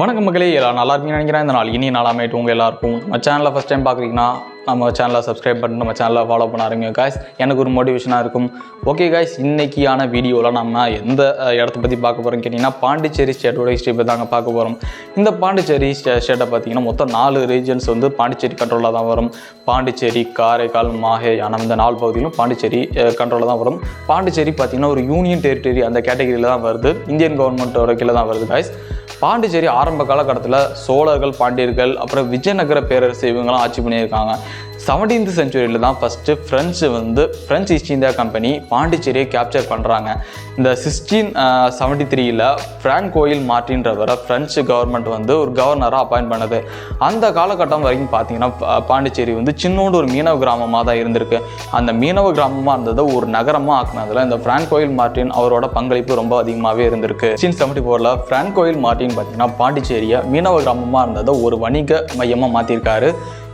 வணக்கம் மக்களே எல்லாம் நல்லா இருக்கீங்கன்னு நினைக்கிறேன். இந்த நாள் இனி நாளாமேட்டு உங்கள் எல்லாருக்கும். நம்ம சேனலில் ஃபஸ்ட் டைம் பார்க்குறீங்கன்னா நம்ம சேனலை சப்ஸ்கிரைப் பண்ணி நம்ம சேனலை ஃபாலோ பண்ண ஆரம்பிங்க காய்ஸ் எனக்கு ஒரு மோட்டிவேஷனாக இருக்கும். ஓகே காய்ஸ் இன்றைக்கியான வீடியோவில் நம்ம எந்த இடத்த பற்றி பார்க்க போகிறோம் கேட்டிங்கன்னா பாண்டிச்சேரி ஸ்டேட்டோட ஹிஸ்ட்ரி பற்றி தாங்க பார்க்க போகிறோம் இந்த பாண்டிச்சேரி ஸ்டே ஸ்டேட்டை பார்த்தீங்கன்னா மொத்தம் நாலு ரீஜன்ஸ் வந்து பாண்டிச்சேரி கண்ட்ரோலில் தான் வரும். பாண்டிச்சேரி காரைக்கால் மாஹே ஆனால் இந்த நாலு பகுதியிலும் பாண்டிச்சேரி கண்ட்ரோலில் தான் வரும். பாண்டிச்சேரி பார்த்தீங்கன்னா ஒரு யூனியன் டெரிட்டரி அந்த கேட்டகரியில் தான் வருது. இந்தியன் கவர்மெண்ட்டோட கீழே தான் வருது காய்ஸ் பாண்டிச்சேரி ஆரம்ப காலகட்டத்தில் சோழர்கள் பாண்டியர்கள் அப்புறம் விஜயநகர பேரரசு இவங்கெல்லாம் ஆட்சி பண்ணியிருக்காங்க. செவன்டீன்த் செஞ்சுரியில் தான் ஃபஸ்ட்டு ஃப்ரெஞ்சு வந்து ஃப்ரெஞ்ச் ஈஸ்ட் இந்தியா கம்பெனி பாண்டிச்சேரியை கேப்சர் பண்ணுறாங்க இந்த சிக்ஸ்டீன் செவன்டி த்ரீயில் ஃப்ராங்க் கோயில் மார்டின்றவரை ஃப்ரெஞ்சு கவர்மெண்ட் வந்து ஒரு கவர்னராக அப்பாயிண்ட் பண்ணுது. அந்த காலகட்டம் வரைக்கும் பார்த்தீங்கன்னா பாண்டிச்சேரி வந்து சின்னோண்டு ஒரு மீனவ கிராமமாக தான் இருந்திருக்கு. அந்த மீனவ கிராமமாக இருந்ததை ஒரு நகரமாக ஆக்குனதில் இந்த ஃப்ராங்க் கோயில் மார்டின் அவரோட பங்களிப்பு ரொம்ப அதிகமாகவே இருந்திருக்கு. சிக்ஸ்டீன் செவன்டி ஃபோரில் ஃப்ராங்க் கோயில் மார்டின் பார்த்தீங்கன்னா பாண்டிச்சேரியை மீனவ கிராமமாக இருந்ததை ஒரு வணிக மையமாக மாற்றிருக்காரு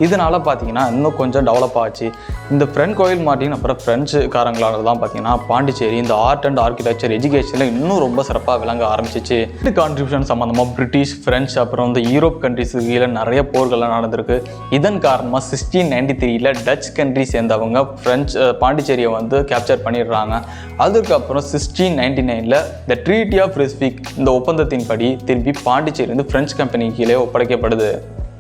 இதனால் பார்த்தீங்கன்னா இன்னும் கொஞ்சம் டெவலப் ஆச்சு. இந்த ஃப்ரெண்ட் கோயில் மார்டின் அப்புறம் ஃப்ரெஞ்சுக்காரங்களால தான் பார்த்தீங்கன்னா பாண்டிச்சேரி இந்த ஆர்ட் அண்ட் ஆர்கிடெக்சர் எஜுகேஷனில் இன்னும் ரொம்ப சிறப்பாக விளங்க ஆரம்பிச்சிச்சு. இந்த கான்ட்ரிபியூஷன் சம்மந்தமாக பிரிட்டிஷ் ஃப்ரெஞ்ச் அப்புறம் வந்து யூரோப் கண்ட்ரிஸுக்கு கீழே நிறைய போர்கள்லாம் நடந்திருக்கு. இதன் காரணமாக சிக்ஸ்டீன் நைன்டி த்ரீயில் டச் கண்ட்ரி சேர்ந்தவங்க ஃப்ரெஞ்ச் பாண்டிச்சேரியை வந்து கேப்சர் பண்ணிடுறாங்க. அதுக்கப்புறம் சிக்ஸ்டீன் நைன்டி நைனில் த ட்ரீட்டி ஆஃப் ரெஸ்பிக் இந்த ஒப்பந்தத்தின்படி திரும்பி பாண்டிச்சேரி வந்து ஃப்ரெஞ்ச் கம்பெனி கீழே ஒப்படைக்கப்படுது.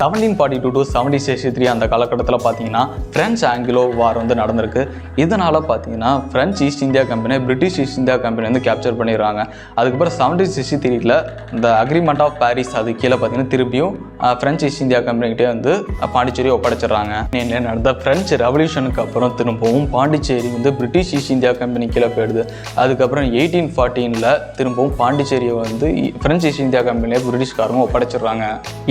Seventeen forty two to seventeen sixty three அந்த காலகட்டத்தில் பார்த்தீங்கன்னா ஃப்ரெஞ்ச் ஆங்கிலோ வார் வந்து நடந்திருக்கு. இதனால் பார்த்தீங்கன்னா French East India Company British East India Company வந்து கேப்சர் பண்ணிடுறாங்க. அதுக்கப்புறம் செவன்டீன் சிக்ஸ்டி த்ரீல இந்த அக்ரிமெண்ட் ஆஃப் பாரிஸ் அது கீழே பார்த்தீங்கன்னா திருப்பியும் ஃப்ரெஞ்ச் ஈஸ்ட் இந்தியா கம்பெனிகிட்டே வந்து பாண்டிச்சேரி ஒப்படைச்சிடுறாங்க. என்ன நடந்த ஃப்ரெஞ்ச் ரெவல்யூஷனுக்கு அப்புறம் திரும்பவும் பாண்டிச்சேரி வந்து பிரிட்டிஷ் ஈஸ்ட் இந்தியா கம்பெனி கீழே போயிடுது. அதுக்கப்புறம் எயிட்டீன் ஃபார்ட்டீனில் திரும்பவும் பாண்டிச்சேரியை வந்து ஃப்ரெஞ்ச் ஈஸ்ட் இந்தியா கம்பெனியை பிரிட்டிஷ்காரங்க ஒப்படைச்சிடுறாங்க.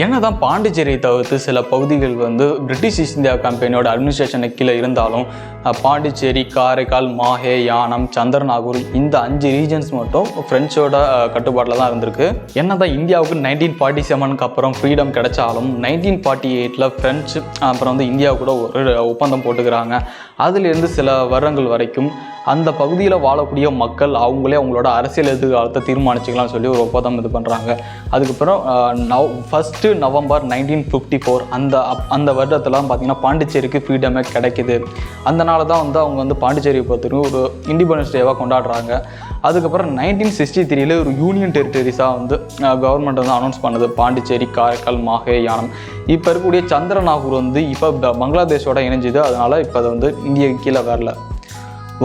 என்னதான் பாண்டிச்சேரி தவிர்த்து சில பகுதிகள் வந்து பிரிட்டிஷ் ஈஸ்ட் இந்தியா கம்பெனியோட அட்மினிஸ்ட்ரேஷனுக்கு கீழே இருந்தாலும் பாண்டிச்சேரி காரைக்கால் மாஹே யானம் சந்திரநாகூர் இந்த அஞ்சு ரீஜன்ஸ் மட்டும் ஃப்ரெஞ்சோட கட்டுப்பாட்டில் தான் இருந்திருக்கு. என்ன தான் இந்தியாவுக்கு நைன்டீன் ஃபார்ட்டி செவனுக்கு அப்புறம் ஃப்ரீடம் கிடைச்சாலும் நைன்டீன் ஃபார்ட்டி எயிட்டில் ஃப்ரெஞ்சு அப்புறம் வந்து இந்தியா கூட ஒரு ஒப்பந்தம் போட்டுக்கிறாங்க. அதுலேருந்து சில வருடங்கள் வரைக்கும் அந்த பகுதியில் வாழக்கூடிய மக்கள் அவங்களே அவங்களோட அரசியல் எதிர்காலத்தை தீர்மானிச்சுக்கலாம்னு சொல்லி ஒரு ஒப்பந்தம் இது பண்ணுறாங்க அதுக்கப்புறம் now first November nineteen fifty four அந்த அப்- அந்த வருடத்துலாம் பார்த்திங்கன்னா பாண்டிச்சேரிக்கு ஃப்ரீடமே கிடைக்குது. அதனால தான் வந்து அவங்க வந்து பாண்டிச்சேரியை பொறுத்தவரைக்கும் ஒரு இண்டிபெண்டன்ஸ் டேவாக கொண்டாடுறாங்க. அதுக்கப்புறம் நைன்டீன் சிக்ஸ்டி த்ரீல ஒரு யூனியன் டெரிட்டரிஸாக வந்து கவர்மெண்ட் வந்து அனௌன்ஸ் பண்ணுது. பாண்டிச்சேரி காரைக்கால் மாஹே யானம். இப்போ இருக்கக்கூடிய சந்திரநாகூர் வந்து இப்போ பங்களாதேஷோட இணைஞ்சுது. அதனால் இப்போ அதை வந்து இந்திய கீழே வரல.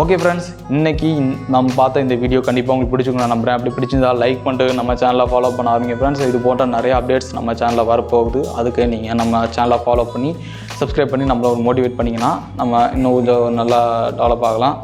ஓகே ஃப்ரெண்ட்ஸ் இன்றைக்கி நம்ம பார்த்த இந்த வீடியோ கண்டிப்பாக உங்களுக்கு பிடிச்சிக்கணும் நான் நம்புறேன். அப்படி பிடிச்சிருந்தா லைக் பண்ணிட்டு நம்ம சேனலை ஃபாலோ பண்ண ஆரம்பிங்க ஃப்ரெண்ட்ஸ் இது போன்ற நிறைய அப்டேட்ஸ் நம்ம சேனலில் வரப்போகுது. அதுக்கு நீங்கள் நம்ம சேனலை ஃபாலோ பண்ணி சப்ஸ்கிரைப் பண்ணி நம்மளை ஒரு மோட்டிவேட் பண்ணிங்கன்னா நம்ம இன்னும் கொஞ்சம் நல்லா டெவலப் ஆகலாம்.